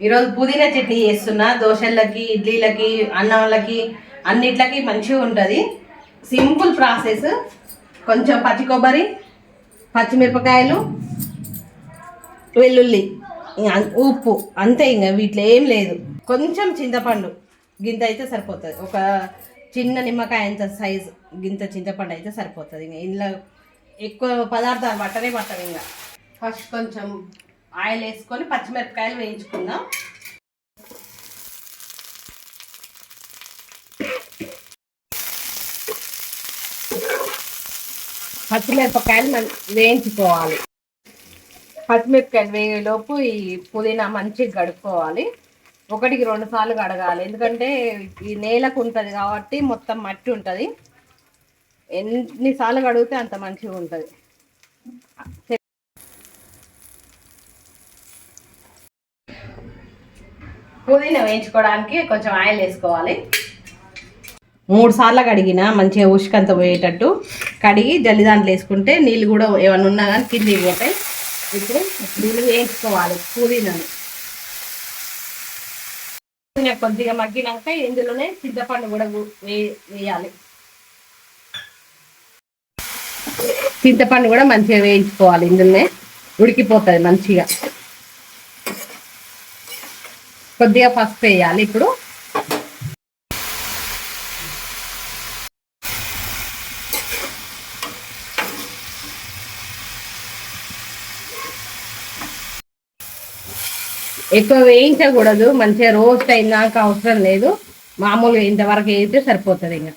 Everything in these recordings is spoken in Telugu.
ఈరోజు పుదీనా చట్నీ చేస్తున్నా దోశలకి ఇడ్లీలకి అన్నంలకి అన్నిట్లకి మంచిగా ఉంటుంది. సింపుల్ ప్రాసెస్ కొంచెం పచ్చి కొబ్బరి పచ్చిమిరపకాయలు వెల్లుల్లి ఉప్పు అంతే ఇంకా వీటిలో ఏం లేదు. కొంచెం చింతపండు గింత అయితే సరిపోతుంది. ఒక చిన్న నిమ్మకాయ అంత సైజు గింత చింతపండు అయితే సరిపోతుంది. ఇంకా ఇందులో ఎక్కువ పదార్థాలు పట్టనే పట్టవు ఇంకా ఫస్ట్ కొంచెం ఆయిల్ వేసుకొని పచ్చిమిరపకాయలు వేయించుకుందాం. పచ్చిమిరపకాయలు మన వేయించుకోవాలి. పచ్చిమిరపకాయలు వేయలోపు ఈ పుదీనా మంచిగా గడుపుకోవాలి. ఒకటికి రెండు సార్లు కడగాలి. ఎందుకంటే ఈ నేలకు ఉంటుంది కాబట్టి మొత్తం మట్టి ఉంటుంది. ఎన్నిసార్లు కడిగితే అంత మంచిగా ఉంటుంది. పుదీనా వేయించుకోవడానికి కొంచెం ఆయిల్ వేసుకోవాలి. మూడు సార్లు కడిగిన మంచిగా ఉష్కంత పోయేటట్టు కడిగి జల్లి దాంట్లో వేసుకుంటే నీళ్ళు కూడా ఏమైనా ఉన్నా కానీ కిందికి పోతాయి. ఇప్పుడు నీళ్ళు వేయించుకోవాలి పుదీనాని. పుదీనా కొద్దిగా మగ్గినాక ఇందులోనే చింతపండు కూడా వేయాలి. చింతపండు కూడా మంచిగా వేయించుకోవాలి ఇందులోనే. ఉడికిపోతుంది మంచిగా. కొద్దిగా పసుపు వేయాలి ఇప్పుడు. ఎక్కువ వేయించకూడదు మంచిగా రోస్ట్ అయినాక అవసరం లేదు. మామూలుగా ఇంతవరకు వేయితే సరిపోతుంది ఇంకా.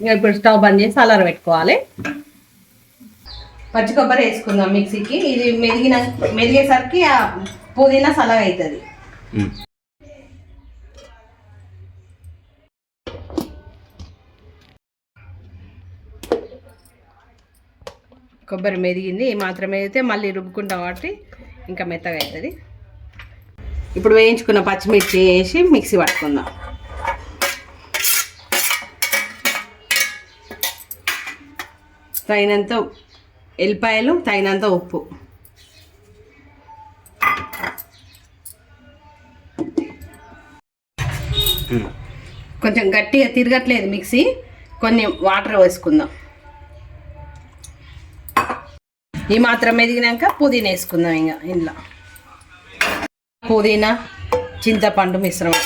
ఇంకా ఇప్పుడు స్టవ్ బంద్ చేసి అలర పెట్టుకోవాలి. పచ్చి కొబ్బరి వేసుకుందాం మిక్సీకి. ఇది మెదిగిన మెదిగేసరికి పుదీనా సలగ అవుతుంది కొబ్బరి మెదిగింది ఈ మాత్రం మెదిగితే మళ్ళీ రుబ్బుకుంటాం కాబట్టి ఇంకా మెత్తగా అవుతుంది. ఇప్పుడు వేయించుకున్న పచ్చిమిర్చి వేసి మిక్సీ పట్టుకుందాం. తగినంత ఎల్లిపాయలు తగినంత ఉప్పు. కొంచెం గట్టిగా తిరగట్లేదు మిక్సీ. కొన్ని వాటర్ వేసుకుందాం. ఈ మాత్రం ఎదిగినాక పుదీనా వేసుకుందాం ఇంకా ఇంట్లో. పుదీనా చింతపండు మిశ్రమం.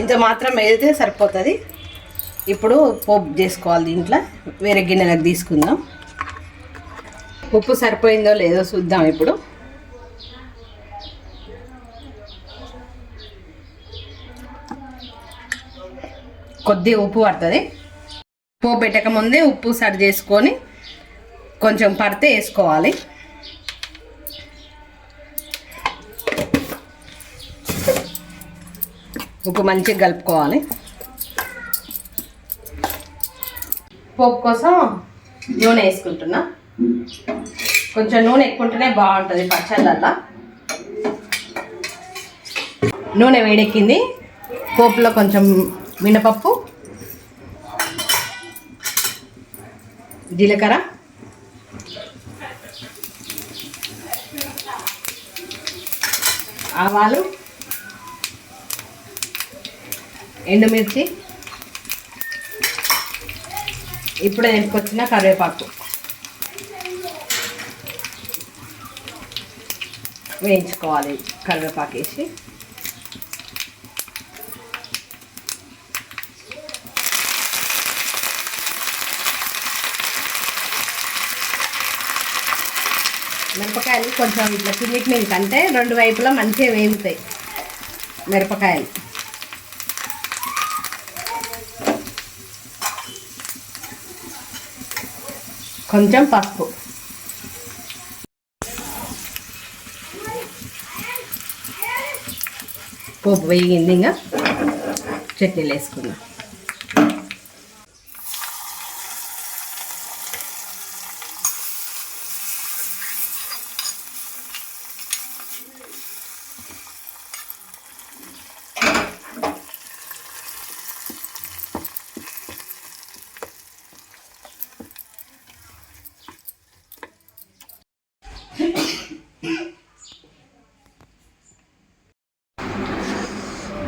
ఇంత మాత్రం వేస్తే సరిపోతుంది. ఇప్పుడు పోపు చేసుకోవాలి దీంట్లో. వేరే గిన్నెలకు తీసుకుందాం. ఉప్పు సరిపోయిందో లేదో చూద్దాం ఇప్పుడు. కొద్దిగా ఉప్పు పడుతుంది. పోపు పెట్టక ముందే ఉప్పు సరి చేసుకొని కొంచెం పడితే వేసుకోవాలి. ఉప్పు మంచిగా కలుపుకోవాలి. పోపు కోసం నూనె వేసుకుంటున్నా. కొంచెం నూనె ఎక్కుంటేనే బాగుంటుంది పచ్చళ్ళల్లో నూనె వేడెక్కింది. పోపులో కొంచెం మినపప్పు జీలకర్ర ఆవాలు ఎండుమిర్చి. ఇప్పుడే తెంపుకొచ్చిన కరివేపాకు. వేయించుకోవాలి కరివేపాకు వేసి. మిరపకాయలు కొంచెం ఇట్లా కిందికి మీదకి అంటే రెండు వైపులా మంచిగా వేగుతాయి మిరపకాయలు. కొంచెం పసుపు. పోపు వేగింది ఇంకా. చట్నీలు వేసుకుందాం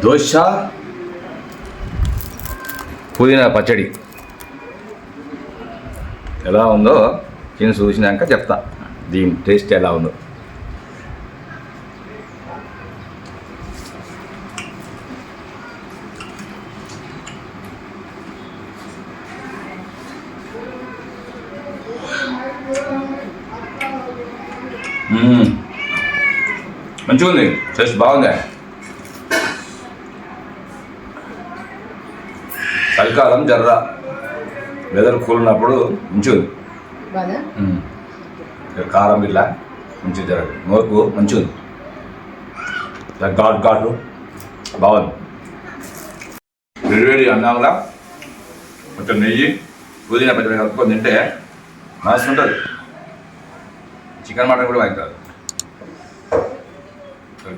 దోశ పుదీనా పచ్చడి. ఎలా ఉందో తిని చూసినాక చెప్తా. దీని టేస్ట్ ఎలా ఉందో. మంచిగుంది. మంచిగా ఉంది టేస్ట్ బాగుంది. చలికాలం జర్ర. వెదర్ కూల్ ఉన్నప్పుడు. ఇక కారం ఇట్లా మంచిగా జరగ నోరుకు ఇట్లా ఘాటు ఘాటు. బాగుంది. వేడివేడి అన్నంలా. కొంచెం నెయ్యి పుదీనా పచ్చడి కలుపుకొని తింటే మస్తు ఉంటుంది. చికెన్ మటన్ కూడా బాగా కాదు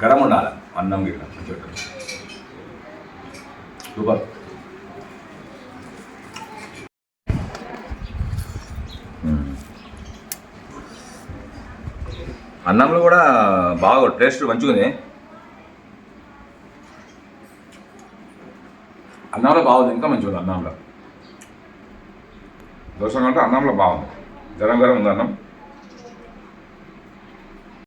గరం ఉండాలి. అన్నం గిట్ల మంచిగా ఉంటుంది. సూపర్. అన్నంలో కూడా బాగా టేస్ట్ మంచిగా అన్నంలో బాగుంది ఇంకా మంచిగా అన్నంలో. దోశ కంటే అన్నంలో బాగుంది. గరం గరం ఉంది అన్నం.